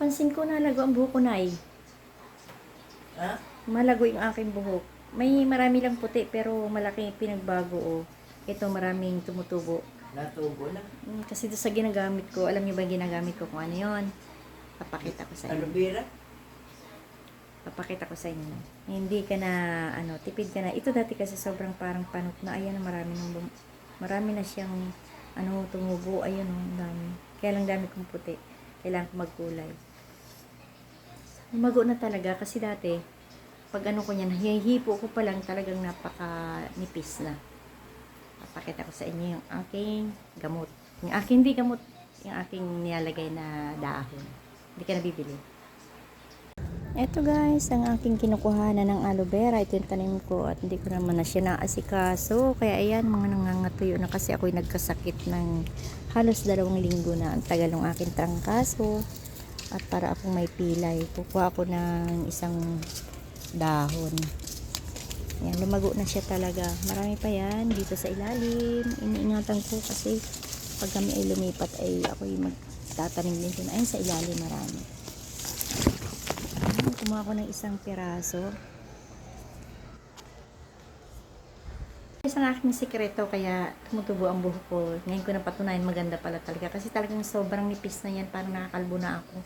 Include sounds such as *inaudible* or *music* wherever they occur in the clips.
Napansin ko na lago ang buhok ko na eh. Ha? Malago yung aking buhok. May marami lang puti pero malaki pinagbago oh. Ito maraming tumutubo. Natubo na. Mm, kasi doon sa ginagamit ko, alam niyo ba ginagamit ko kung ano yon? Papakita ko sa Aloe inyo. vera? Papakita ko sa inyo. Hindi ka na, ano, tipid ka na. Ito dati kasi sobrang parang panot na. Ayan, marami nang bum- marami na siyang, ano, tumubo. Ayan, oh, ang dami. Kaya lang dami kong puti. Kailangan ko magkulay. Lumago na talaga kasi dati, pag ano ko niyan, hihipo ko pa lang talagang napaka nipis na. Papakita ko sa inyo yung aking gamot. Yung aking hindi gamot, yung aking nilalagay na dahon. Hindi ka nabibili. Ito guys, ang aking kinukuhanan ng aloe vera. Ito yung tanim ko at hindi ko naman na siya naasikaso. Kaya ayan, mga nangangatuyo na kasi ako'y nagkasakit ng halos dalawang linggo na. Ang tagal ng aking trangkaso. At para akong may pilay, kukuha ako ng isang dahon. Ayan, lumago na siya talaga. Marami pa yan dito sa ilalim. Iniingatan ko kasi pag kami ay lumipat ay ako'y magtatanim din doon. Ayun sa ilalim marami. Kumuha ko ng isang piraso. Isang aking sikreto kaya tumutubo ang buhok ko. Ngayon ko napatunayan maganda pala talaga. Kasi talagang sobrang nipis na yan. Parang nakakalbo na ako.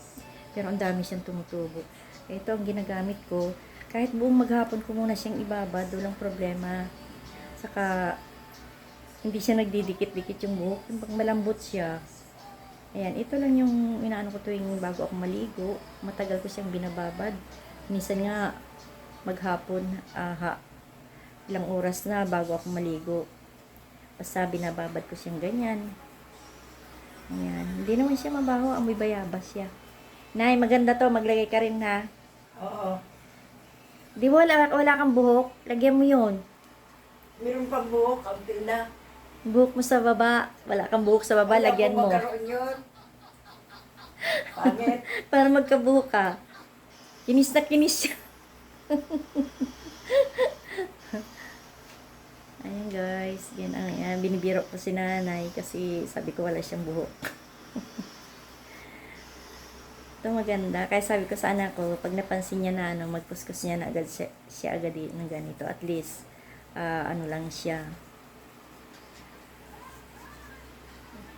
Pero ang dami siyang tumutubo. Ito ang ginagamit ko. Kahit buong maghapon ko muna siyang ibabad, walang problema. Saka, hindi siya nagdidikit-dikit yung buhok. Pag malambot siya. Ayan, ito lang yung inaano ko tuwing bago ako maligo. Matagal ko siyang binababad. Minsan nga, maghapon, aha, ilang oras na bago ako maligo. Basta binababad ko siyang ganyan. Ayan. Hindi naman siya mabaho. Amoy bayabas siya. Nay, maganda to. Maglagay ka rin ha. Oo. Di mo wala, wala kang buhok. Lagyan mo yun. Meron pang buhok, kaunti na. Buhok mo sa baba. Wala kang buhok sa baba. Wala Lagyan mo. magkaroon yun. Pangit. *laughs* Para magkabuhok ka. Kinis na kinis siya. *laughs* Ayan guys, yan ang yan. Binibiro ko si nanay kasi sabi ko wala siyang buhok. *laughs* Ito maganda. Kaya sabi ko sa anak ko, pag napansin niya na ano, magkuskus niya na agad siya, siya agad din ng ganito. At least, ah, ano lang siya.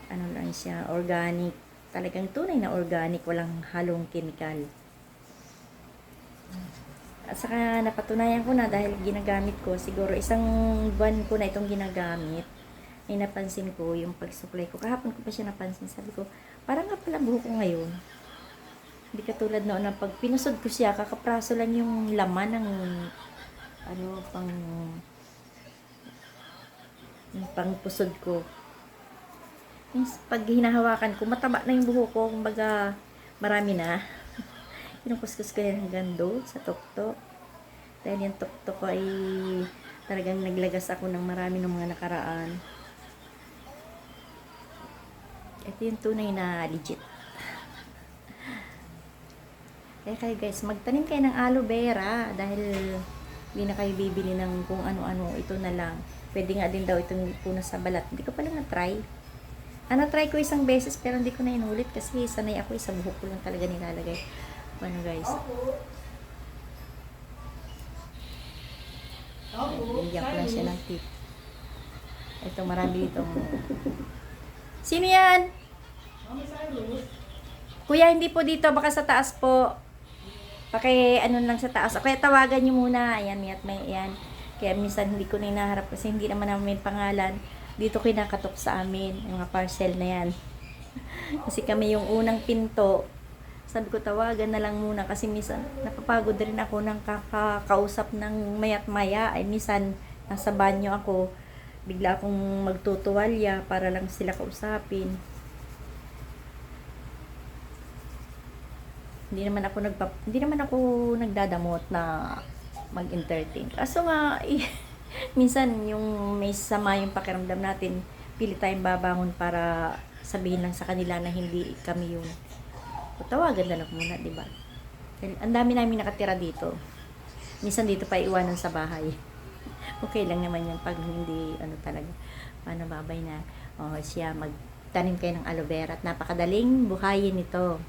Ano lang siya, organic. Talagang tunay na organic, walang halong chemical. At saka napatunayan ko na dahil ginagamit ko, siguro isang buwan ko na itong ginagamit, may napansin ko yung pag-supply ko. Kahapon ko pa siya napansin. Sabi ko, parang nga pala buhok ko ngayon. Hindi katulad noon na pag pinusod ko siya, kakapraso lang yung laman ng ano, pang yung pang pusod ko. Yung pag hinahawakan ko, mataba na yung buhok ko. Kumbaga, marami na. Kinukuskus ko yan hanggang doon sa tuktok. Dahil yung tuktok ko ay talagang naglagas ako ng marami ng mga nakaraan. Ito yung tunay na legit. Kaya *laughs* kayo guys, magtanim kayo ng aloe vera dahil hindi na kayo bibili ng kung ano-ano. Ito na lang. Pwede nga din daw itong puna sa balat. Hindi ko pala na-try. Ah, na-try ko isang beses pero hindi ko na inulit kasi sanay ako isang buhok ko lang talaga nilalagay. Ano guys? Ko lang siya ng tip. Ito, marami dito. Sino yan? Kuya, hindi po dito. Baka sa taas po. Paki, ano lang sa taas. Kaya tawagan nyo muna. Ayan, may at may, ayan. Kaya minsan hindi ko na hinaharap kasi hindi naman namin pangalan. Dito kinakatok sa amin. Yung mga parcel na yan. *laughs* kasi kami yung unang pinto. Sabi ko, tawagan na lang muna kasi minsan napapagod rin ako ng kakakausap ng mayat maya. Ay minsan nasa banyo ako. Bigla akong magtutuwalya para lang sila kausapin. Hindi naman ako nagpa hindi naman ako nagdadamot na mag-entertain. Kaso nga *laughs* eh, minsan yung may sama yung pakiramdam natin, pili tayong babangon para sabihin lang sa kanila na hindi kami yung tawagan na lang muna, di ba? Ang dami namin nakatira dito. Minsan dito pa iwanan sa bahay. *laughs* okay lang naman yan pag hindi, ano talaga, paano babay na, oh, siya, magtanim kayo ng aloe vera at napakadaling buhayin ito.